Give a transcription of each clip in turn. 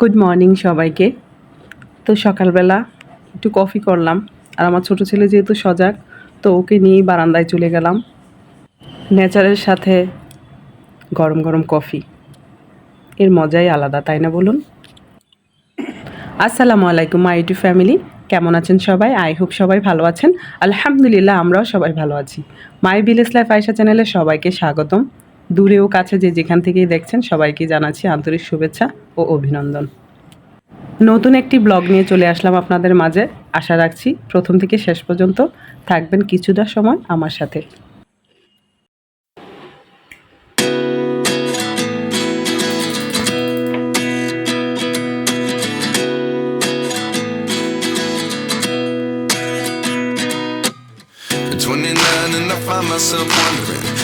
Good morning সবাইকে। তো সকালবেলা একটু কফি করলাম। আর আমার ছোট ছেলে যেহেতু সজাগ, তো ওকে নিয়েই বারান্দায় চলে গেলাম। নেচারের সাথে গরম গরম কফি এর মজাই আলাদা, তাই না বলুন? আসসালামু আলাইকুম মাই টু ফ্যামিলি কেমন আছেন সবাই? আই হোপ সবাই ভালো আছেন। আলহামদুলিল্লাহ, আমরাও সবাই ভালো আছি। মাই ভিলেজ লাইফ আয়সা চ্যানেলে সবাইকে স্বাগতম। দূরে ও কাছে যে যেখান থেকেই দেখছেন, সবাইকে জানাচ্ছি আন্তরিক শুভেচ্ছা ও অভিনন্দন। নতুন একটি ব্লগ নিয়ে চলে আসলাম আপনাদের মাঝে। আশা রাখছি প্রথম থেকে শেষ পর্যন্ত থাকবেন কিছুটা সময় আমার সাথে। Find myself wondering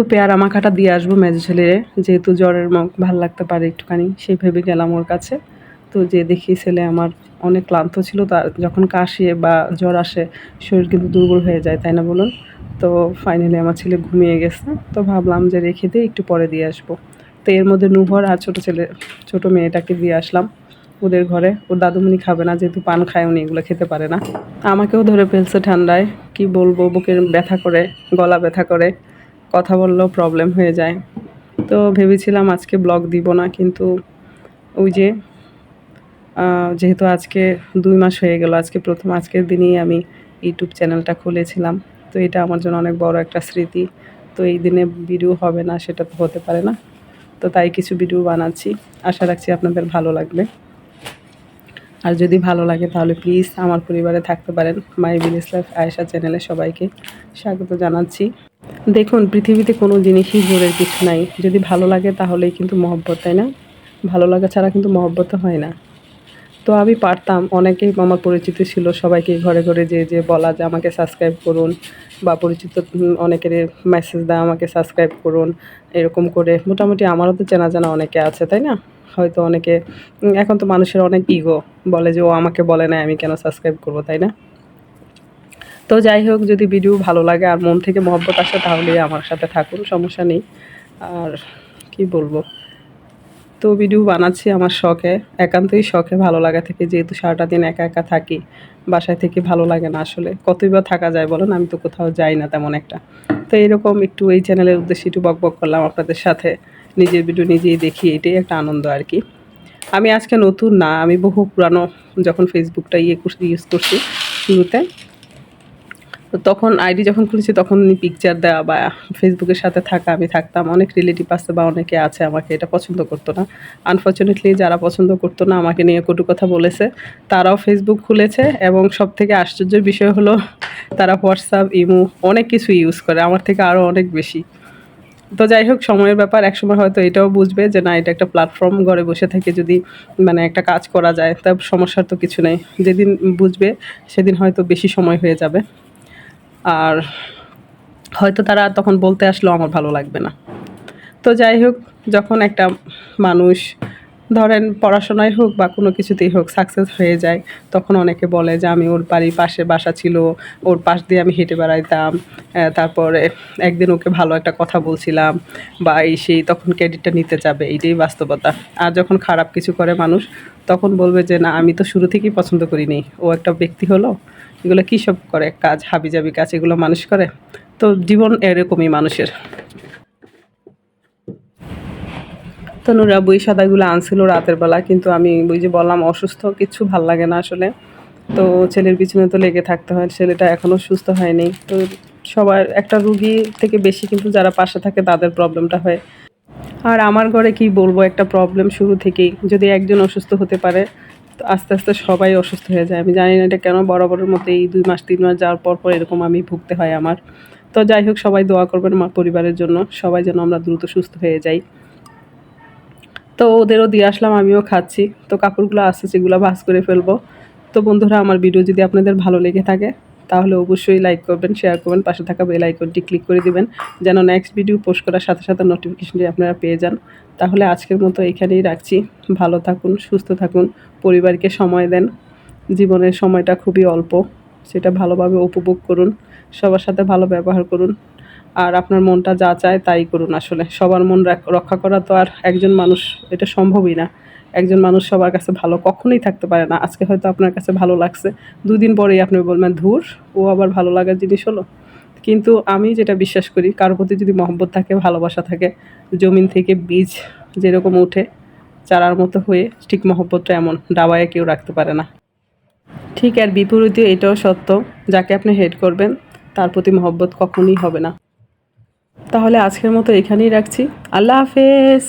তো পেয়ারা মাখাটা দিয়ে আসব মেজো ছেলেরে, যেহেতু জ্বরের মুখ ভালো লাগতে পারে একটুখানি, সেই ভেবে গেলাম ওর কাছে। তো যে দেখি ছেলে আমার অনেক ক্লান্ত ছিল তার যখন কাশি বা জ্বর আসে, শরীর কিন্তু দুর্বল হয়ে যায়, তাই না বলুন? তো ফাইনালি আমার ছেলে ঘুমিয়ে গেছে, তো ভাবলাম যে রেখে দিয়ে একটু পরে দিয়ে আসব। তো এর মধ্যে নুভর আর ছোটো ছেলে, ছোটো মেয়েটাকে দিয়ে আসলাম ওদের ঘরে। ওর দাদুমণি খাবে না, যেহেতু পান খায়, উনি এগুলো খেতে পারে না। আমাকেও ধরে ফেলছে ঠান্ডায়, কি বলব, বুকের ব্যথা করে, গলা ব্যথা করে। কথা বললেও প্রবলেম হয়ে যায়। তো ভেবেছিলাম আজকে ব্লগ দিব না, কিন্তু ওই যে যেহেতু আজকে দুই মাস হয়ে গেল, আজকে প্রথম, আজকের দিনেই আমি ইউটিউব চ্যানেলটা খুলেছিলাম। তো এটা আমার জন্য অনেক বড় একটা স্মৃতি। তো এই দিনে ভিডিও হবে না, সেটা তো হতে পারে না। তো তাই কিছু ভিডিও বানাচ্ছি। আশা রাখছি আপনাদের ভালো লাগবে। আর যদি ভালো লাগে, তাহলে প্লিজ আমার পরিবারে থাকতে পারেন। মাই ভিলেজ লাইফ আয়েশা চ্যানেলে সবাইকে স্বাগত জানাচ্ছি। দেখুন, পৃথিবীতে কোনো জিনিসই জোরের কিছু নাই। যদি ভালো লাগে তাহলেই কিন্তু মহব্বত, তাই না? ভালো লাগা ছাড়া কিন্তু মহব্বত হয় না। তো আমি পারতাম, অনেকেই আমার পরিচিত ছিল, সবাইকে ঘরে ঘরে যে যে বলা যে আমাকে সাবস্ক্রাইব করুন বা পরিচিত অনেকের মেসেজ দেয়, আমাকে সাবস্ক্রাইব করুন, এরকম করে। মোটামুটি আমারও তো চেনা জানা অনেকে আছে, তাই না? হয়তো অনেকে এখন তো মানুষের অনেক ইগো বলে যে ও আমাকে বলে না আমি কেন সাবস্ক্রাইব করব, তাই না? তো যাই হোক, যদি ভিডিও ভালো লাগে আর মন থেকে মহব্বত আসে, তাহলে আমার সাথে থাকুন, সমস্যা নেই। আর কি বলব? তো ভিডিও বানাচ্ছি আমার শখে, একান্তই শখে ভালো লাগা থেকে, যেহেতু সারাটা দিন একা একা থাকি, বাসায় থেকে ভালো লাগে না আসলে। কতই বা থাকা যায় বলেন, আমি তো কোথাও যাই না তেমন একটা। তো এরকম একটু এই চ্যানেলের উদ্দেশ্যে একটু বক বক করলাম আপনাদের সাথে। নিজের ভিডিও নিজেই দেখি, এটাই একটা আনন্দ আর কি। আমি আজকে নতুন না, আমি বহু পুরানো যখন ফেসবুকটা ইয়ে ইউজ করছি, শুরুতে তো তখন আইডি যখন খুলেছি, তখন পিকচার দেওয়া বা ফেসবুকের সাথে থাকা, আমি থাকতাম। অনেক রিলেটিভ আছে বা অনেকে আছে আমাকে এটা পছন্দ করতো না। আনফর্চুনেটলি যারা পছন্দ করতো না, আমাকে নিয়ে কটু কথা বলেছে। তারাও ফেসবুক খুলেছে এবং সব থেকে আশ্চর্যের বিষয় হলো, তারা হোয়াটসঅ্যাপ ইমো অনেক কিছু ইউজ করে, আমার থেকে আরও অনেক বেশি। তো যাই হোক, সময়ের ব্যাপার, একসময় হয়তো এটাও বুঝবে যে, না, এটা একটা প্ল্যাটফর্ম ঘরে বসে থেকে যদি মানে একটা কাজ করা যায়, তা সমস্যার তো কিছু নেই। যেদিন বুঝবে, সেদিন হয়তো বেশি সময় হয়ে যাবে। আর হয়তো তারা তখন বলতে আসলেও আমার ভালো লাগবে না। তো যাই হোক, যখন একটা মানুষ, ধরেন পড়াশোনায় হোক বা কোনো কিছুতেই হোক সাকসেস হয়ে যায়, তখন অনেকে বলে যে, আমি ওর বাড়ির পাশে বাসা ছিল, ওর পাশ দিয়ে আমি হেঁটে বেড়াইতাম। তারপরে একদিন ওকে ভালো একটা কথা বলছিলাম, বা এই সেই তখন ক্রেডিটটা নিতে যাবে, এইটাই বাস্তবতা। আর যখন খারাপ কিছু করে মানুষ, তখন বলবে যে, না, আমি তো শুরু থেকেই পছন্দ করিনি। ও একটা ব্যক্তি হলো এগুলো কী সব করে? কাজ, হাবিজাবি কাজ, এগুলো মানুষ করে? তো জীবন এরকমই মানুষের। তো নুরা, বই সাদাগুলো আনছিল রাতের বেলা, কিন্তু আমি বই যে বললাম, অসুস্থ, কিচ্ছু ভালো লাগে না আসলে। তো ছেলের পিছনে তো লেগে থাকতে হয়, ছেলেটা এখনও সুস্থ হয়নি। তো সবার, একটা রুগী থেকে বেশি কিন্তু যারা পাশে থাকে, তাদের প্রবলেমটা হয়। আর আমার ঘরে কি বলব, একটা প্রবলেম শুরু থেকেই। যদি একজন অসুস্থ হতে পারে তো আস্তে আস্তে সবাই অসুস্থ হয়ে যায়। আমি জানি না এটা কেন বরাবরের মতো এই দুই মাস, তিন মাস যাওয়ার পর পর এরকম আমি ভুগতে হয় আমার। তো যাই হোক, সবাই দোয়া করবেন আমার পরিবারের জন্য। সবাই যেন আমরা দ্রুত সুস্থ হয়ে যাই। তো ওদেরও দিয়ে আসলাম, আমিও খাচ্ছি। তো কাপড়গুলো আসছে সেগুলো ভাজ করে ফেলব। তো বন্ধুরা, আমার ভিডিও যদি আপনাদের ভালো লেগে থাকে, তাহলে অবশ্যই লাইক করবেন শেয়ার করবেন, পাশে থাকা বেল আইকনটি ক্লিক করে দিবেন, যেন নেক্সট ভিডিও পোস্ট করার সাথে সাথে নোটিফিকেশনটি আপনারা পেয়ে যান। তাহলে আজকের মতো এখানেই রাখছি। ভালো থাকুন, সুস্থ থাকুন, পরিবারকে সময় দেন। জীবনের সময়টা খুবই অল্প, সেটা ভালোভাবে উপভোগ করুন, সবার সাথে ভালো ব্যবহার করুন। আর আপনার মনটা যা চায় তাই করুন আসলে। সবার মন রক্ষা করা তো আর একজন মানুষ, এটা সম্ভবই না। একজন মানুষ সবার কাছে ভালো কখনোই থাকতে পারে না। আজকে হয়তো আপনার কাছে ভালো লাগছে। দুদিন পরেই আপনি বলবেন, ধুর, ও আবার ভালো লাগার জিনিস হলো? কিন্তু আমি যেটা বিশ্বাস করি, কারোর প্রতি যদি মহব্বত থাকে, ভালোবাসা থাকে, জমিন থেকে বীজ যেরকম উঠে, চারার মতো হয়ে ঠিক মহব্বতটা এমন, ডাবায় কেউ রাখতে পারে না। ঠিক আর বিপরীতে এটাও সত্য, যাকে আপনি হেড করবেন, তার প্রতি মহব্বত কখনোই হবে না। তাহলে আজকের মতো এখানেই রাখছি। আল্লাহ হাফেজ!